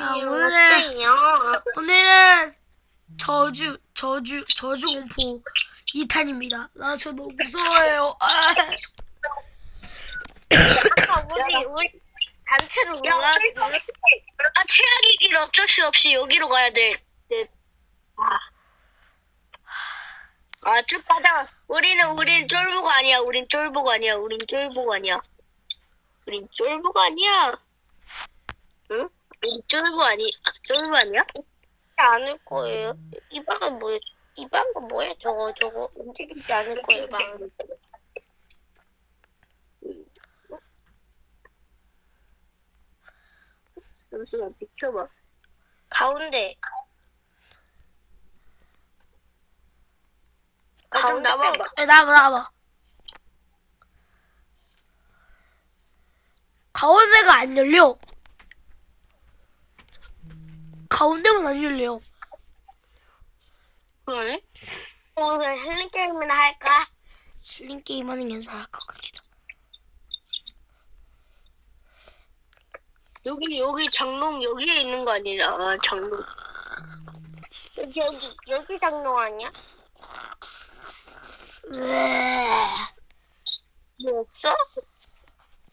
자, 네, 오늘은 왔어요. 오늘은 저주 저주 저주 공포 2탄입니다. 나 저 너무 무서워요. 아, 아까 우리 우리 단체로 야, 놀라. 아, 최악의 길 어쩔 수 없이 여기로 가야 돼. 네. 아. 아, 쭉 가자. 우리는, 우린 쫄보가 아니야. 우린 쫄보가 아니야. 우린 쫄보가 아니야. 우린 쫄보가 아니야. 응? 우린 쫄보 아니, 아, 쫄보 아니야? 않을 거예요. 이 방은 뭐예요? 이 방은 뭐예요? 저거 저거 움직이지 않을 거예요. 방. 잠시만, 비켜봐. 가운데. 아, 좀 가운데 나와봐. 야, 나와봐 나와봐. 가운데가 안 열려. 가운데만 안 열려. 그러네? 오늘 힐링 게임이나 할까? 슬림 게임 하는 연습할 것 같기도. 여기, 여기 장롱, 여기에 있는 거 아니야? 아, 장롱. 여기 여기 여기 장롱 아니야? 으에. 뭐 없어?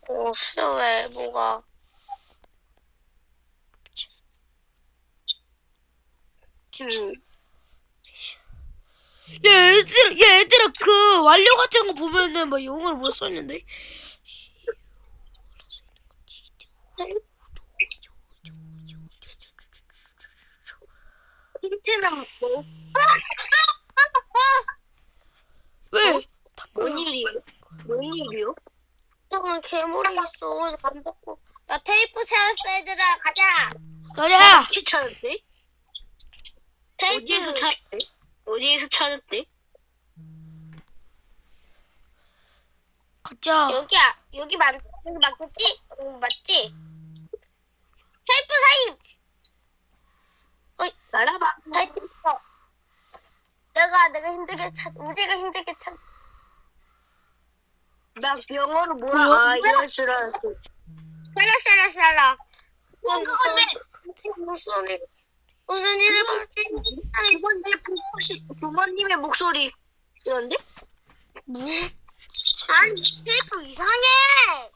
없어 왜 뭐가? 음. 야, 얘들, 야, 얘들아, 그, 완료 같은 거 보면은, 막, 영어를 못 썼는데. 힌트는 뭐? 왜? 뭔 일이에요? 뭔 일이요? 잠깐만 괴물이 있어. 안 벗고. 나 테이프 찾았어 얘들아 가자. 가자! 찾 았대? 어디에서. 찾았대? 어디에서 찾았대? 가자. 여기야 여기 맞 여기 맞겠지? 여기 맞지? 테이프 사임. 어이 날아봐. 테이프 있어. 내가 내가 힘들게 찾 우리가 힘들게 찾. 나 영어로 뭐라? 아 이럴 줄 알았어. 살라 살라 살라. 어, 그건데 무슨 일 무슨 일이 벌지? 부모님 부모시 부모님의 목소리 이런데? 뭐? 아니 테이프 이상해.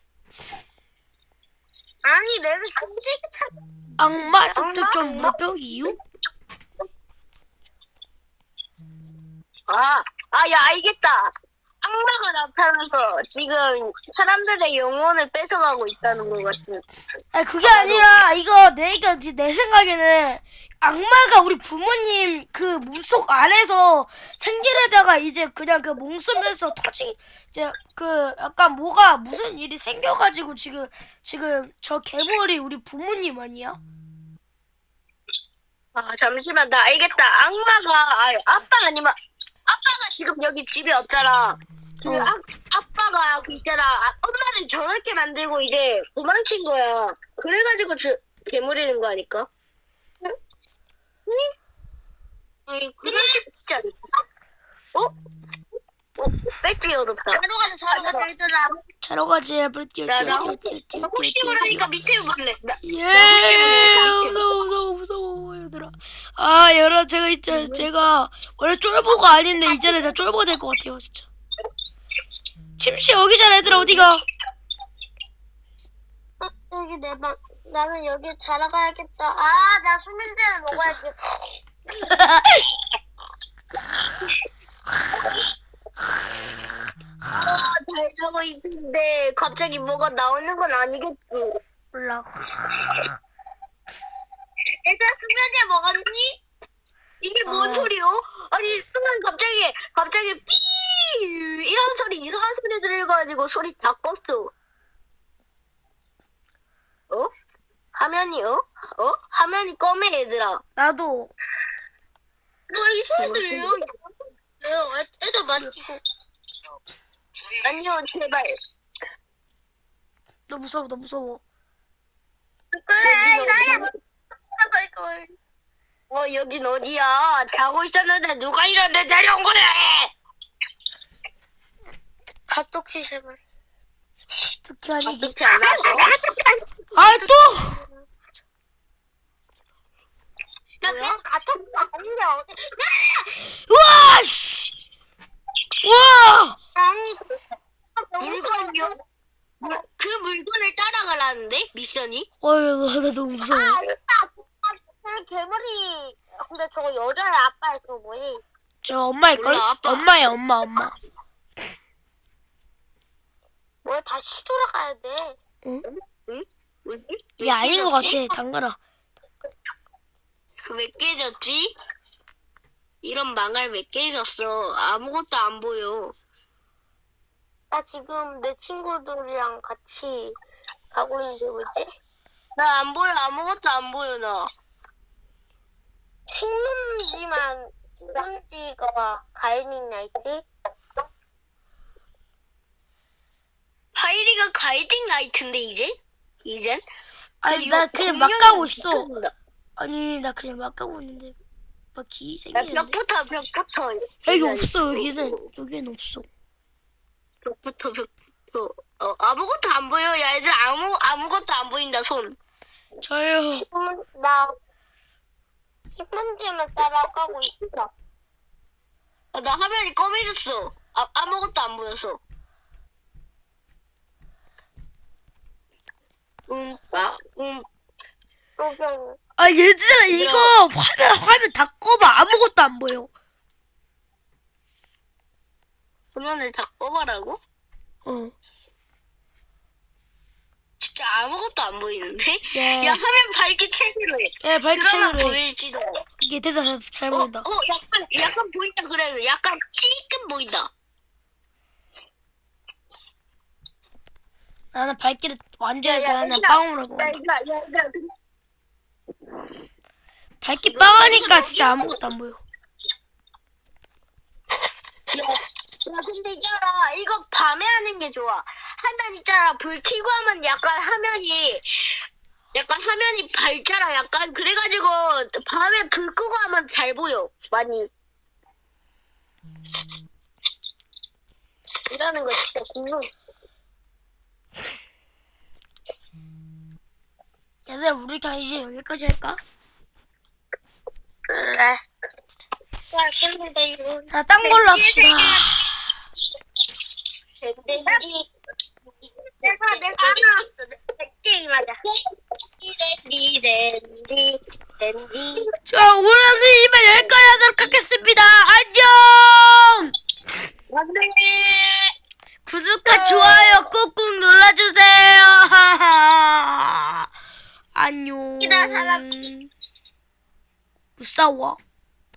아니 내가 힘들게 찾. 악마 쫓쫓 물병 이유? 아, 아, 야, 알겠다. 악마가 나타나서 지금 사람들의 영혼을 뺏어가고 있다는 것 같은. 아니, 그게 아니라, 이거, 내가, 이제 내 생각에는, 악마가 우리 부모님 그 몸속 안에서 생기려다가 이제 그냥 그 몸속에서 터지, 이제 그, 약간 뭐가, 무슨 일이 생겨가지고 지금, 지금 저 괴물이 우리 부모님 아니야? 아, 잠시만, 나 알겠다. 악마가, 아, 아빠 아니면, 아빠가 지금 여기 집에 없잖아. 그 어. 아, 아빠가 그 있잖아. 아, 엄마를 저렇게 만들고 이제 도망친 거야. 그래가지고 저, 괴물이는 거 아닐까? 응? 응? 아니 않을까? 어? 어, 배지 열었다. 자러 가자 자러 가자 얘들아. 자러 가지, 빨리 뛰어, 나, 나 뛰어, 뛰어, 뛰어, 뛰어, 혹시 뛰어, 모르니까 뛰어. 밑에 볼래. 나, 예, 무서워, 무서워, 무서워, 얘들아. 아, 여러분, 제가 진짜, 제가, 원래 쫄보가 아닌데, 이제는 제가 쫄보가 될것 같아요, 진짜. 침씨 여기잖아, 얘들아, 어디가? 어, 여기 내 방. 나는 여기 자러 가야겠다. 아, 나 수면제를 먹어야지. 아, 잘 자고 있는데 갑자기 뭐가 나오는 건 아니겠지. 몰라. 얘들아, 수면제 먹었니? 이게 뭔 어. 소리요? 아니 순간 갑자기 갑자기 삐 이런 소리 이상한 소리 들려가지고 소리 다 껐어. 어? 화면이 어? 어? 화면이 검해 얘들아. 나도. 뭐이 소리 들려? 왜요? 애- 애들 만지고. 아니요 제발. 너 무서워, 너 무서워. 그래, 여기는 나야. 어디야? 이거 이거. 어 여긴 어디야? 자고 있었는데 누가 이런데 내려온 거야? 갑독시 제발. 특히 아니기. 좋지 않아? 아, 또! 나 뭐야? 계속. 아닌데 어디? 우와 씨. 우와. 아니 물건이요? 그 물건을 따라가라는데 미션이? 어휴 나 너무 무서워. 아, 알았다. 그 괴물이. 근데 저거 여자의 아빠의 그 뭐지? 저 엄마일 걸? 몰라, 아빠. 엄마야 엄마 엄마. 뭐 다시 돌아가야 돼. 뭐지? 이게 아닌 것? 같아 당근아. 왜 깨졌지? 이런 망할 왜 깨졌어? 아무것도 안 보여. 나 지금 내 친구들이랑 같이 가고 있는데 뭐지? 나 안 보여. 아무것도 안 보여 나. 신문지만 신문지가 가인이 나있지? 파이리가 가이딩 라이트인데 이제? 이젠? 아니 이거 나 그냥 막 가고 있어. 아니 나 그냥 막 가고 있는데 막기 야, 생기는데. 벽부터 벽부터. 여기 없어 여기는 여기는 없어. 벽부터 벽부터. 어 아무것도 안 보여. 야 얘들 아무 아무것도 안 보인다 손. 저요. 나 신문지만 따라가고 있어. 아, 나 화면이 검해졌어. 아, 아무것도 안 보여서. 음빠 음 소경 아 얘들아 이거 화면 화면 다 꺼봐 아무것도 안 보여. 화면을 다 꺼봐라고? 어. 진짜 아무것도 안 보이는데? 네. 야 화면 밝게 채기로 해. 예 밝게 그러면. 보일지도. 어, 이게 대단 잘, 잘어 보인다. 약간 약간 보인다 그래. 약간 찌끔 보인다. 나는 밝기를 완전히 야, 야, 얘들아. 빵으로. 야 이거 야 이거 밝기 이거 빵하니까 진짜? 아무것도 안 보여. 야, 야, 근데 있잖아. 이거 밤에 하는 게 좋아. 하면 있잖아. 불 켜고 하면 약간 화면이, 약간 화면이 밝잖아. 약간. 그래가지고, 밤에 불 끄고 하면 잘 보여. 많이. 이러는 거 진짜 궁금. 얘들아 우리 그냥 이제 여기까지 할까? 그래. 야 근데 이거 자, 딴 걸로 합시다. 밴드지. 내가 내가 하나 게임 하자. 댄디 댄디 댄디. 자, 오늘은 이만 여기까지